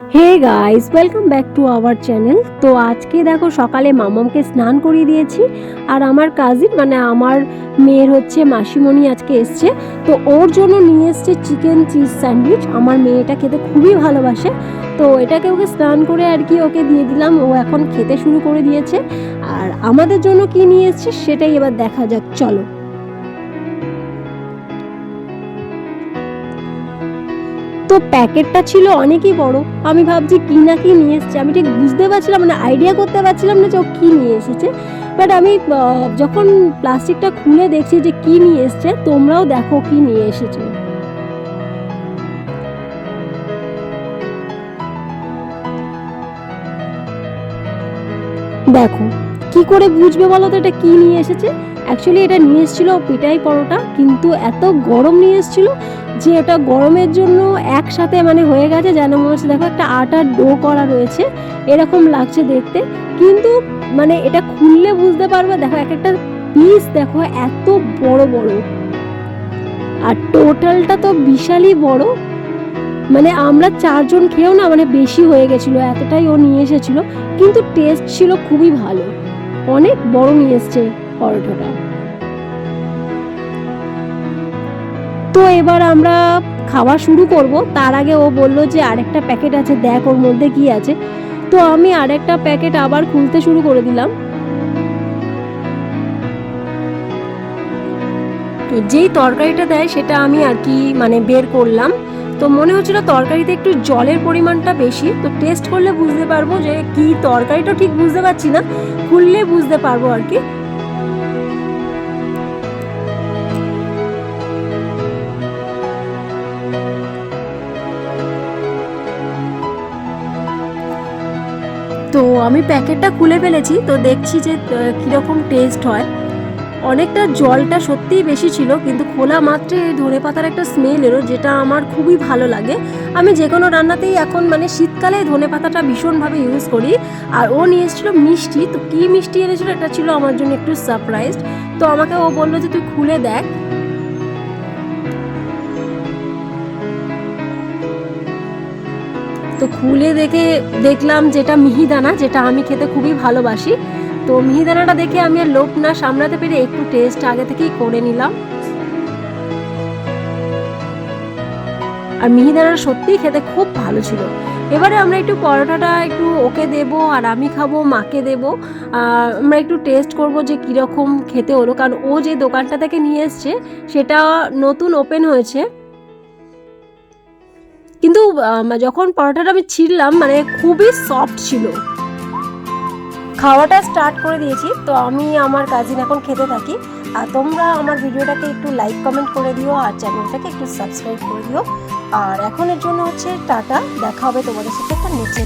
Hey guys welcome back to our channel তো আজকে দেখো সকালে মামামকে স্নান করিয়ে দিয়েছি আর আমার কাজিন মানে আমার মেয়ের হচ্ছে মাসিমণি আজকে এসছে। তো ওর জন্য নিয়ে এসছে চিকেন চিজ স্যান্ডউইচ আমার মেয়েটা খেতে খুবই ভালোবাসে। তো এটাকে ওকে স্নান করে আর কি ওকে দিয়ে দিলাম। ও এখন খেতে শুরু করে দিয়েছে। আর আমাদের জন্য কি নিয়ে এসছে সেটাই এবার দেখা যাক। চলো। প্যাকেটটা ছিল অনেকই বড়। আমি ভাবছি কি না কি নিয়ে এসেছে। আমি ঠিক বুঝতে পারছিলাম মানে আইডিয়া করতে পারছিলাম না যে ও কী নিয়ে এসেছে। বাট আমি যখন প্লাস্টিকটা খুলে দেখছি যে কি নিয়ে এসেছে, তোমরাও দেখো কি নিয়ে এসেছে। দেখো, কি করে বুঝবে বলো তো এটা কি নিয়ে এসেছে? অ্যাকচুয়ালি এটা নিয়ে এসেছিল পিটাই পরোটা, কিন্তু এত গরম নিয়ে এসেছিল যে এটা গরমের জন্য একসাথে মানে হয়ে গেছে, যেন মনে হচ্ছে দেখো একটা আটার ডো করা রয়েছে, এরকম লাগছে দেখতে। কিন্তু মানে এটা খুললে বুঝতে পারবে, দেখো এক একটা পিস দেখো এত বড় বড়। আর টোটালটা তো বিশালই বড়। মানে আমরা চারজন খেয়েও না মানে বেশি হয়ে গেছিল, এতটাই ও নিয়ে এসেছিল। কিন্তু টেস্ট ছিল খুবই ভালো। অনেক বড় নিয়ে এসছে পরোটাটা। তো এবার আমরা খাওয়া শুরু করব। তার আগে ও বলল যে আরেকটা প্যাকেট আছে, দেখ ওর মধ্যে কি আছে। তো আমি আরেকটা প্যাকেট আবার খুলতে শুরু করে দিলাম। তো যেই তরকারিটা দেয় সেটা আমি আর কি মানে বের করলাম। তো মনে হচ্ছিল তরকারিতে একটু জলের পরিমাণটা বেশি। তো টেস্ট করলে বুঝতে পারব যে কি তরকারিটা ঠিক বুঝতে পারছি না। খুললে বুঝতে পারব আর কি। তো আমি প্যাকেটটা খুলে ফেলেছি, তো দেখছি যে কীরকম টেস্ট হয়। অনেকটা জলটা সত্যিই বেশি ছিল, কিন্তু খোলা মাত্রে ধনে পাতার একটা স্মেল এলো, যেটা আমার খুবই ভালো লাগে। আমি যে কোনো রান্নাতেই এখন মানে শীতকালে ধনে পাতাটা ভীষণভাবে ইউজ করি, আর ও নিয়ে এসেছিল মিষ্টি। তো কী মিষ্টি এনেছিল, এটা ছিল আমার জন্য একটু সারপ্রাইজড তো আমাকে ও বলল যে, তুই খুলে দেখ। তো খুলে দেখে দেখলাম যেটা মিহিদানা, যেটা আমি খেতে খুবই ভালোবাসি। তো মিহিদানাটা দেখে আমি আর লোভ না সামলাতে পেরে একটু টেস্ট আগে থেকেই করে নিলাম। আর মিহিদানাটা সত্যিই খেতে খুব ভালো ছিল। এবারে আমরা একটু পরোটাটা একটু ওকে দেব আর আমি খাব, মাকে দেব। আর আমরা একটু টেস্ট করব যে কীরকম খেতে হলো। কারণ ও যে দোকানটা থেকে নিয়ে এসছে, সেটা নতুন ওপেন হয়েছে। যখন পরোটাটা আমি ছিঁড়লাম মানে খুবই সফট ছিল। খাওয়াটা স্টার্ট করে দিয়েছি, তো আমি আমার কাজিন এখন খেতে থাকি। আর তোমরা আমার ভিডিওটাকে একটু লাইক কমেন্ট করে দিও, আর চ্যানেলটাকে একটু সাবস্ক্রাইব করে দিও। আর এখনের জন্য হচ্ছে টাটা, দেখা হবে তোমাদের সাথে একটা নিচে